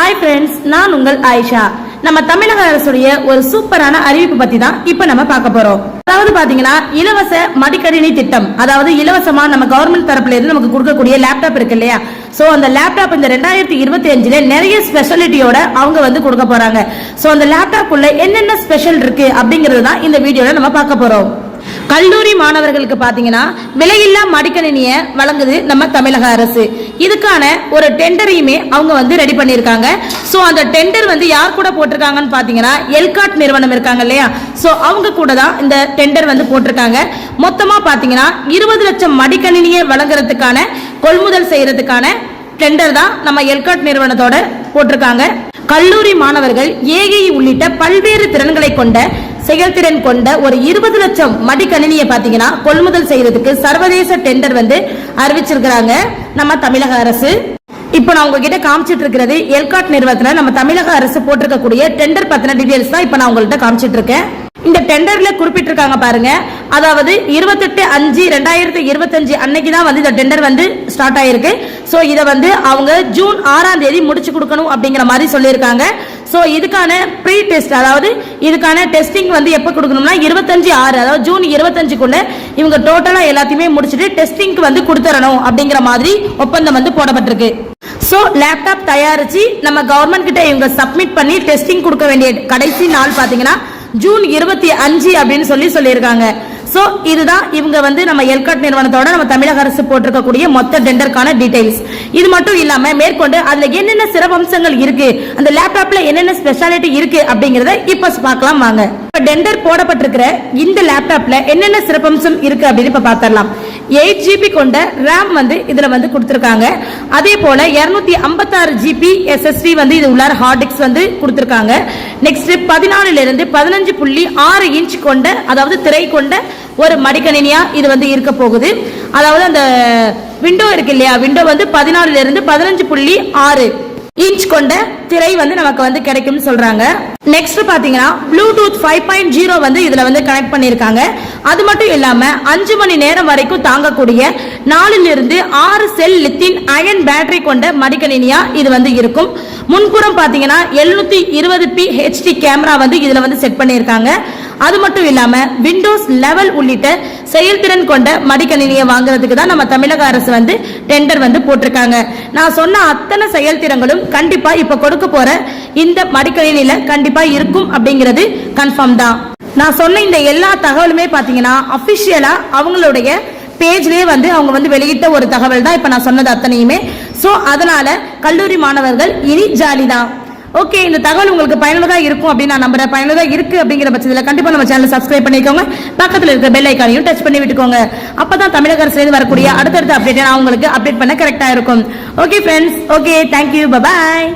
Hi friends நான் உங்கள் ஆயிஷா. நம்ம தமிழக அரசுடைய ஒரு சூப்பரான அறிவிப்பு பத்தி தான் இப்ப நம்ம பார்க்க போறோம். அதாவது பாத்தீங்கன்னா இலவச மடிக்கணினி திட்டம் அதாவது இலவசமா நம்ம கவர்மெண்ட் தரப்புல இருந்து நமக்கு கொடுக்கக்கூடிய லேப்டாப் இருக்கு இல்லையா? சோ அந்த லேப்டாப் இந்த ரெண்டாயிரத்தி இருபத்தி அஞ்சுல நிறைய ஸ்பெஷாலிட்டியோட அவங்க வந்து கொடுக்க போறாங்க. சோ அந்த லேப்டாப் உள்ள என்னென்ன ஸ்பெஷல் இருக்கு அப்படிங்கறது தான் இந்த வீடியோல நம்ம பார்க்க போறோம். கல்லூரி மாணவர்களுக்கு பாத்தீங்கன்னா விலையில்லா மடிக்கணினிய வழங்குது நம்ம தமிழக அரசு. இதுக்கான ஒரு டெண்டரையுமே அவங்க வந்து ரெடி பண்ணியிருக்காங்க. ஸோ அந்த டெண்டர் வந்து யார் கூட போட்டிருக்காங்கன்னு பார்த்தீங்கன்னா எல்காட் நிறுவனம் இருக்காங்க இல்லையா? ஸோ அவங்க கூட தான் இந்த டெண்டர் வந்து போட்டிருக்காங்க. மொத்தமாக பார்த்தீங்கன்னா இருபது லட்சம் மடிக்கணினியை வழங்குறதுக்கான கொள்முதல் செய்யறதுக்கான டெண்டர் தான் நம்ம எல்காட் நிறுவனத்தோட போட்டிருக்காங்க. கல்லூரி மாணவர்கள் ஏஐ உள்ளிட்ட பல்வேறு திறன்களை கொண்ட செயல்திறன் கொண்ட ஒரு இருபது லட்சம் மடிக்கணினியை பாத்தீங்கன்னா கொள்முதல் செய்யறதுக்கு சர்வதேச டெண்டர் வந்து அறிவிச்சிருக்கிறாங்க நம்ம தமிழக அரசு. இப்போ நான் உங்ககிட்ட காமிச்சிட்டு இருக்கிறது எல்காட் நிறுவனத்துல நம்ம தமிழக அரசு போட்டிருக்கக்கூடிய டெண்டர் பத்தின டீடைல்ஸ் தான் இப்போ நான் உங்கள்கிட்ட காமிச்சிட்டு இருக்கேன். இந்த டெண்டர்ல குறிப்பிட்டிருக்காங்க பாருங்க. அதாவது இருபத்தெட்டு அஞ்சு ரெண்டாயிரத்தி இருபத்தஞ்சு அன்னைக்கு தான் வந்து இந்த டெண்டர் வந்து ஸ்டார்ட் ஆயிருக்கு. ஸோ இதை வந்து அவங்க ஜூன் ஆறாம் தேதி முடிச்சு கொடுக்கணும் அப்படிங்கிற மாதிரி சொல்லியிருக்காங்க. ஸோ இதுக்கான ப்ரீ டெஸ்ட் அதாவது இதுக்கான டெஸ்டிங் வந்து எப்போ கொடுக்கணும்னா இருபத்தஞ்சு ஆறு அதாவது ஜூன் இருபத்தஞ்சுக்குள்ள இவங்க டோட்டலாக எல்லாத்தையுமே முடிச்சுட்டு டெஸ்டிங்க்கு வந்து கொடுத்துடணும் அப்படிங்கிற மாதிரி ஒப்பந்தம் வந்து போடப்பட்டிருக்கு. ஸோ லேப்டாப் தயாரிச்சு நம்ம கவர்மெண்ட் கிட்ட இவங்க சப்மிட் பண்ணி டெஸ்டிங் கொடுக்க வேண்டிய கடைசி நாள் பார்த்தீங்கன்னா ஜூன் இருபத்தி அஞ்சு அப்படின்னு சொல்லி சொல்லியிருக்காங்க. சோ இதுதான் இவங்க வந்து நம்ம எல்காட் நிறுவனத்தோட நம்ம தமிழக அரசு போட்டிருக்கக்கூடிய மொத்த டெண்டருக்கான டீடைல்ஸ் இது மட்டும் இல்லாம மேற்கொண்டு அதுல என்னென்ன சிறப்பம்சங்கள் இருக்கு அந்த லேப்டாப்ல என்னென்ன ஸ்பெஷாலிட்டி இருக்கு அப்படிங்கறத இப்ப பார்க்கலாம் வாங்க. இப்போ டெண்டர் போடப்பட்டிருக்கிற இந்த லேப்டாப்ல என்னென்ன சிறப்பம்சம் இருக்கு அப்படின்னு இப்ப பார்த்தரலாம் எயிட் ஜிபி கொண்ட ரேம் வந்து இதுல வந்து கொடுத்திருக்காங்க. அதே போல இருநூத்தி ஐம்பத்தாறு ஜிபி எஸ்எஸ்டி வந்து இது உள்ளார் ஹார்ட் டிஸ்க் வந்து கொடுத்திருக்காங்க. நெக்ஸ்ட் பதினாலுல இருந்து பதினஞ்சு புள்ளி ஆறு இன்ச் கொண்ட அதாவது திரை கொண்ட ஒரு மடிக்கணினியா இது வந்து இருக்க போகுது. அதாவது அந்த விண்டோ இருக்கு இல்லையா? விண்டோ வந்து பதினாலுல இருந்து பதினஞ்சு புள்ளி ஆறு இன்ச் கொண்ட திரை வந்து நமக்கு வந்து கிடைக்கும்னு சொல்றாங்க. நெக்ஸ்ட் பாத்தீங்கன்னா ப்ளூடூத் ஃபைவ் பாயிண்ட் ஜீரோ வந்து இதுல வந்து கனெக்ட் பண்ணிருக்காங்க அது மட்டும் இல்லாம அஞ்சு மணி நேரம் வரைக்கும் தாங்கக்கூடிய நாலுல இருந்து ஆறு செல் லித்தின் அயன் பேட்டரி கொண்ட மடிக்கணினியா இது வந்து இருக்கும். முன்புறம் பாத்தீங்கன்னா எழுநூத்தி இருபது பி ஹெச்டி கேமரா வந்து இதுல வந்து செட் பண்ணியிருக்காங்க. அது மட்டும் இல்லாம விண்டோஸ் லெவல் உள்ளிட்ட செயல்திறன் கொண்ட மடிக்கணினியை வாங்குறதுக்கு தான் நம்ம தமிழக அரசு வந்து டெண்டர் வந்து போட்டிருக்காங்க. நான் சொன்ன அத்தனை செயல்திறங்களும் கண்டிப்பா இப்ப கொடுக்க போற இந்த மடிக்கணினியில கண்டிப்பா இருக்கும் அப்படிங்கிறது கன்ஃபார்ம் தான். நான் சொன்ன இந்த எல்லா தகவலுமே பாத்தீங்கன்னா அபிஷியலா அவங்களுடைய பேஜ்லயே வந்து அவங்க வந்து வெளியிட்ட ஒரு தகவல் தான் இப்ப நான் சொன்னது அத்தனையுமே. சோ அதனால கல்லூரி மாணவர்கள் இனி ஜாலி தான். ஓகே இந்த தகவல் உங்களுக்கு பயனுள்ளதா இருக்கும் அப்படின்னு நான் நம்புறேன். பயனுள்ளதா இருக்கு அப்படிங்கிற பட்சத்தில் கண்டிப்பா நம்ம சேனல் சப்ஸ்கிரைப் பண்ணிக்கோங்க. பக்கத்தில் இருக்க பெல் ஐக்கானையும் டச் பண்ணி விட்டுக்கோங்க. அப்பதான் தமிழக அரசுலேருந்து வரக்கூடிய அடுத்தடுத்த அப்டேட் நான் உங்களுக்கு அப்டேட் பண்ண கரெக்டா இருக்கும். Okay friends okay thank you bye bye